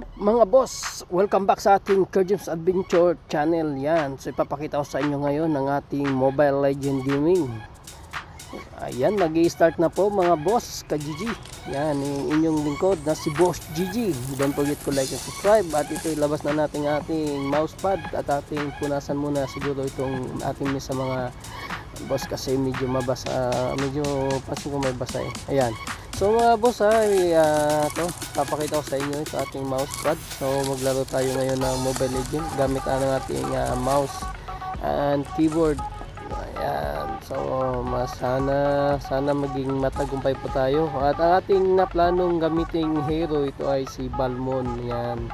Up mga boss? Welcome back sa ating Kurjim's Adventure channel yan. So ipapakita ko sa inyo ngayon ng ating Mobile Legend Gaming. Ayan, mag start na po mga boss ka Gigi. Yan, yung inyong lingkod na si Boss Gigi. Don't forget to like and subscribe. At ito ilabas na natin ating mousepad at ating punasan muna siguro itong ating sa mga boss kasi medyo mabasa, medyo pansin ko may basa eh. Ayan. So mga boss ha, uh, to, papakita ko sa inyo ito ating mousepad. So maglaro tayo ngayon ng Mobile Legends gamit ang ating ah, mouse and keyboard. Ayan. So mas sana maging matagumpay po tayo. At ang ating na planong gamiting hero ito ay si Balmon. Ayan.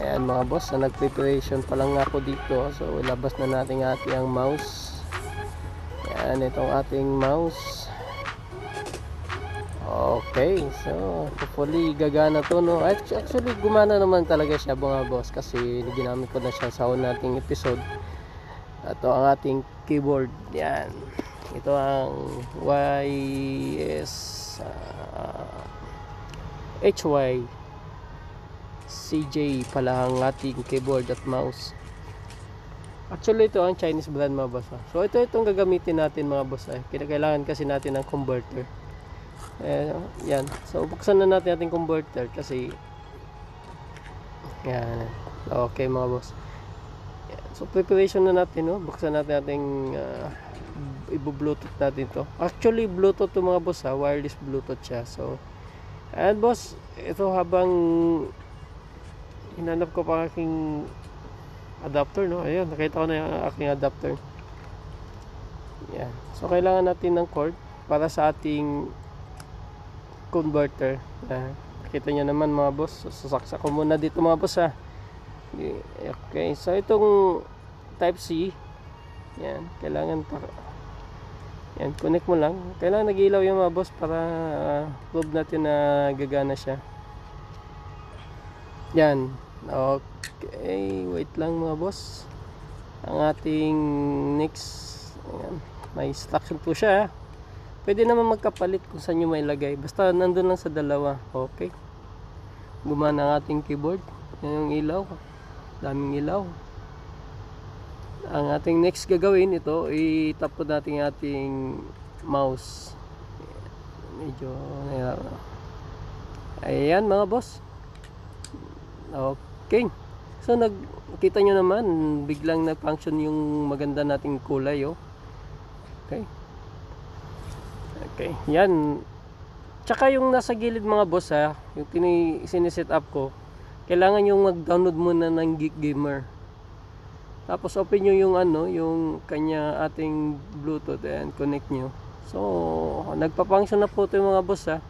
Ayan mga boss, na nag-preparation pa lang ako dito. So ilabas na natin ang ating mouse. Ayan, itong ating mouse. Okay, so hopefully gagana to no. Act- Actually gumana naman talaga siya mga boss kasi ginamit ko na siya sa una nating episode. Ito ang ating keyboard. Yan. Ito ang YS uh, HY CJ pala ang ating keyboard at mouse. Actually ito ang Chinese brand mga boss. ah. So ito itong gagamitin natin mga boss. Eh. Kailangan kasi natin ng converter. Eh, yan. So, buksan na natin ating converter kasi yan. Okay mga boss. Yan. So, preparation na natin, no? Buksan natin ating uh, ibu-bluetooth natin to. Actually, bluetooth to mga boss, ha? Wireless bluetooth siya. So, and boss, ito habang hinanap ko pa aking adapter, no? Ayun, nakita ko na yung aking adapter. Yan. So, kailangan natin ng cord para sa ating converter. Yan. Kita nyo naman mga boss. Sasaksak ko muna dito mga boss ha. Okay. So itong type C. Yan. Kailangan pa. Yan. Connect mo lang. Kailangan nag-ilaw yung mga boss para uh, natin na gagana siya. Yan. Okay. Wait lang mga boss. Ang ating next. Yan. May instruction po siya ha. Pwede naman magkapalit kung saan nyo may lagay. Basta nandun lang sa dalawa. Okay. Gumana ang ating keyboard. Yan yung ilaw. Daming ilaw. Ang ating next gagawin ito, itap po natin ating mouse. Medyo nahirapan. Ayan mga boss. Okay. So nagkita nyo naman, biglang nag-function yung maganda nating kulay. Oh. Okay. Okay, yan. Tsaka yung nasa gilid mga boss ha, yung siniset up ko, kailangan yung mag-download muna ng Geek Gamer. Tapos open nyo yung ano, yung kanya ating Bluetooth and connect nyo. So, nagpa-function na po ito yung mga boss ha.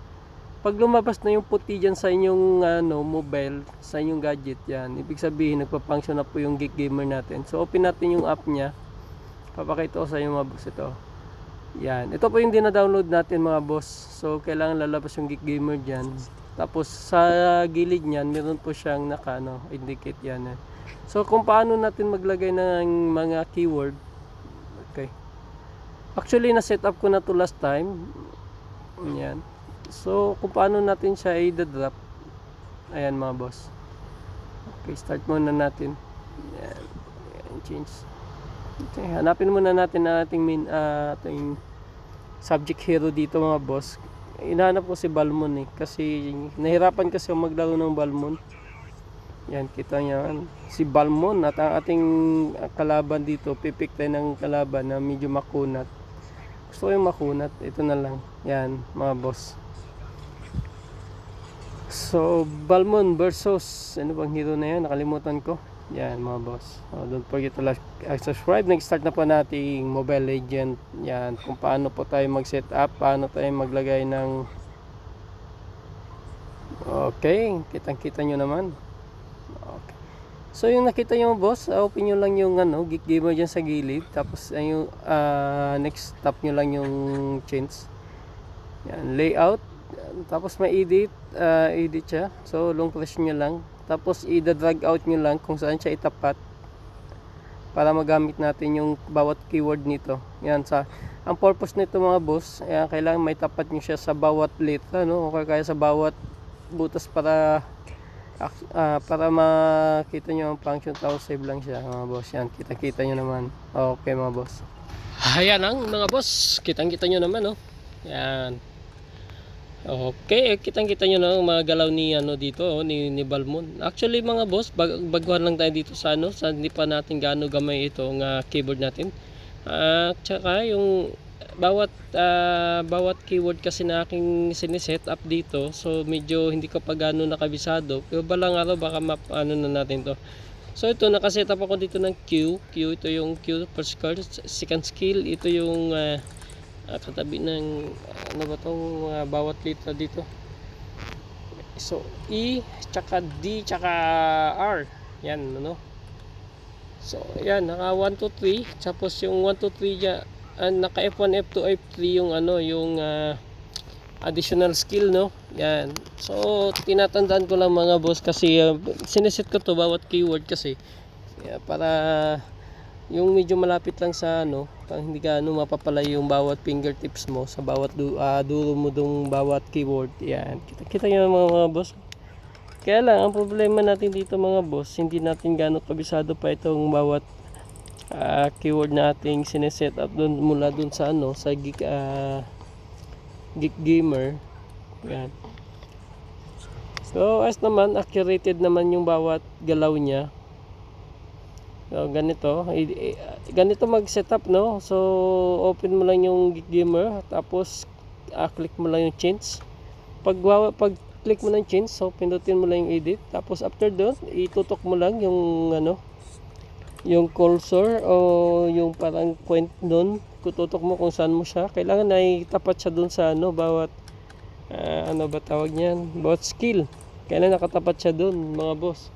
Pag lumabas na yung puti dyan sa inyong ano, mobile, sa inyong gadget yan, ibig sabihin nagpa-function na po yung Geek Gamer natin. So, open natin yung app niya. Papakita ko sa inyo mga boss ito. Yan. Ito po yung dina-download natin mga boss. So, kailangan lalabas yung Geek Gamer dyan. Tapos, sa gilid niyan, meron po siyang naka, ano, indicate yan. Eh. So, kung paano natin maglagay ng mga keyword. Okay. Actually, na-set up ko na to last time. Yan. So, kung paano natin siya i-drop. Ayan mga boss. Okay, start muna natin. Yan. Yan, change. Okay, hanapin muna natin ang ating main ah, ating subject hero dito mga boss. Inahanap ko si Balmon eh kasi nahirapan kasi ako maglaro ng Balmon. Yan, kita niyo si Balmon at ang ating kalaban dito, pipik tayo ng kalaban na medyo makunat. Gusto ko yung makunat, ito na lang. Yan, mga boss. So, Balmon versus, ano bang hero na yan? Nakalimutan ko. Yan mga boss. Oh, don't forget to like and subscribe. Nag-start na po nating Mobile Legend. Yan, kung paano po tayo mag-set up, paano tayo maglagay ng Okay, kitang-kita nyo naman. Okay. So yung nakita nyo boss, uh, open nyo lang yung ano, Geek Gamer dyan sa gilid. Tapos uh, yung uh, next tap nyo lang yung change. Yan, layout. Tapos may edit, uh, edit siya. So long press nyo lang. Tapos i-drag out nyo lang kung saan siya itapat para magamit natin yung bawat keyword nito. Yan sa ang purpose nito mga boss, ayan, kailangan may tapat nyo siya sa bawat letra no? O kaya sa bawat butas para ah, para makita nyo ang function tao save lang siya mga boss. Yan kita kita nyo naman. Okay mga boss. Ayan ang mga boss kitang kita nyo naman oh yan Okay, kitang kita nyo na ang mga galaw ni ano dito oh, ni, ni Balmon. Actually mga boss, bag, baguhan lang tayo dito sa ano, sa hindi pa natin gaano gamay itong ah, keyboard natin. At tsaka yung bawat ah, bawat keyword kasi na aking siniset up dito, so medyo hindi ko pa gaano nakabisado. Pero balang araw baka map ano na natin to. So ito nakaset up ako dito ng Q. Q ito yung Q first card, second skill, ito yung ah, at katabi ng ano ba tong mga bawat letra dito? So E tsaka D tsaka R. Yan ano? So yan naka 1 2 3 tapos yung 1 2 3 dyan ah, naka F1 F2 F3 yung ano yung ah, additional skill no? Yan. So tinatandaan ko lang mga boss kasi uh, sineset ko to bawat keyword kasi. Yeah, para yung medyo malapit lang sa ano, pang hindi ka ano mapapalay yung bawat fingertips mo sa bawat du ah, dulo mo dong bawat keyboard. Yan. Kita kita yung mga, mga boss. Kaya lang ang problema natin dito mga boss, hindi natin gaano kabisado pa itong bawat ah, keyword nating sineset up doon mula doon sa ano, sa geek ah, geek gamer. Yan. So, as naman, accurate naman yung bawat galaw niya. So, ganito. I- i- ganito mag-setup, no? So, open mo lang yung Gamer. Tapos, ah, click mo lang yung change. Pag, pag click mo ng change, so, pindutin mo lang yung edit. Tapos, after doon, itutok mo lang yung, ano, yung cursor o yung parang point doon. Tutok mo kung saan mo siya. Kailangan na itapat siya doon sa, ano, bawat, ah, ano ba tawag niyan? Bawat skill. Kailangan nakatapat siya doon, mga boss.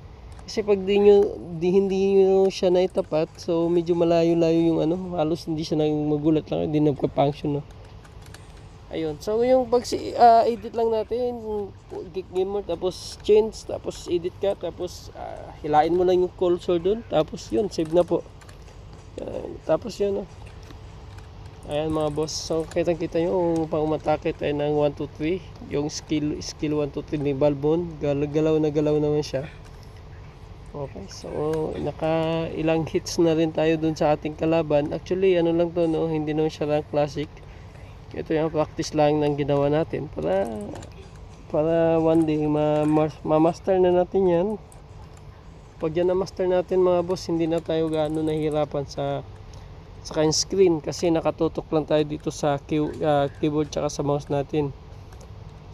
Kasi pag di nyo, di, hindi nyo siya naitapat, so medyo malayo-layo yung ano, halos hindi siya nang magulat lang, hindi nagka-function, no. Ayun, so yung pag si, ah, edit lang natin, geek gamer, tapos change, tapos edit ka, tapos ah, hilain mo lang yung cursor dun, tapos yun, save na po. Yan, tapos yun, no. Ayan mga boss, so kitang kita nyo, pang umatake tayo ng 1, 2, 3, yung skill, skill 1, 2, 3 ni Balbon, Gal- galaw na galaw naman siya. Okay, so naka ilang hits na rin tayo dun sa ating kalaban. Actually, ano lang to, no? Hindi naman siya rank classic. Ito yung practice lang ng ginawa natin para para one day ma ma- ma-master na natin yan. Pag yan na-master natin mga boss, hindi na tayo gaano nahihirapan sa sa kanyang screen kasi nakatutok lang tayo dito sa key- ah, keyboard tsaka sa mouse natin.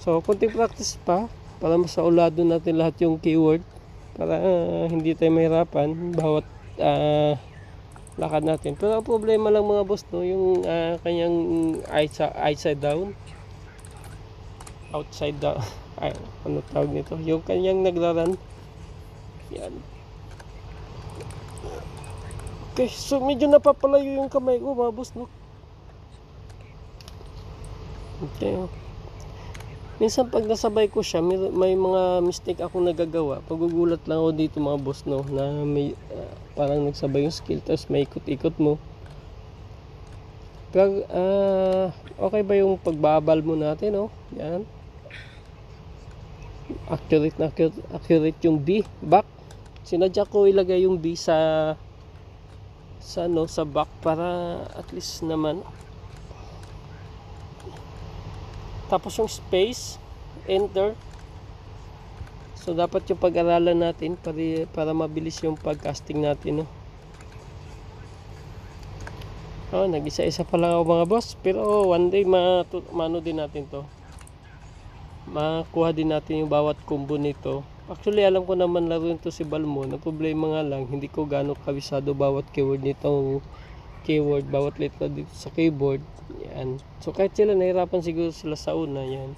So, kunting practice pa para masaulado natin lahat yung keyword para ah, hindi tayo mahirapan bawat ah, lakad natin. Pero ang problema lang mga boss no, yung ah, kanyang outside down. Outside down. Ay, ano tawag nito? Yung kanyang nagraran. Yan. Okay, so medyo napapalayo yung kamay ko mga boss no. Okay. Minsan pag nasabay ko siya, may, may mga mistake ako nagagawa. Pagugulat lang ako dito mga boss no na may ah, parang nagsabay yung skill tapos may ikot-ikot mo. Pero ah, okay ba yung pagbabal mo natin no? Yan. Accurate na accurate, yung B, back. Sinadya ko ilagay yung B sa sa ano, sa back para at least naman tapos yung space enter. So dapat yung pag-aralan natin para, para mabilis yung pag-casting natin no? Oh, nag-isa-isa pa lang ako mga boss. Pero one day mano din natin to. Makuha din natin yung bawat combo nito. Actually alam ko naman laro to si Balmon. Ang problema nga lang hindi ko gaano kabisado bawat keyword nitong keyword bawat letra dito sa keyboard yan. So kahit sila nahirapan siguro sila sa una yan.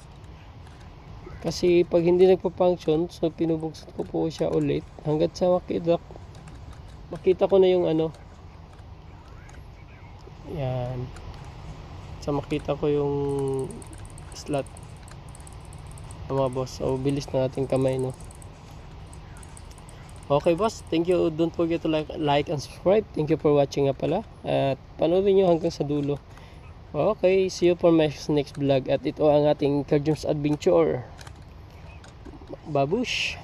Kasi pag hindi nagpa-function so pinubuksan ko po siya ulit. Hanggat sa makita makita ko na yung ano. Yan. Sa makita ko yung slot. Mga boss. So bilis ng ating kamay no Okay boss, thank you. Don't forget to like, like and subscribe. Thank you for watching nga pala. At panoorin nyo hanggang sa dulo. Okay, see you for my next vlog. At ito ang ating Cardrooms Adventure. babush.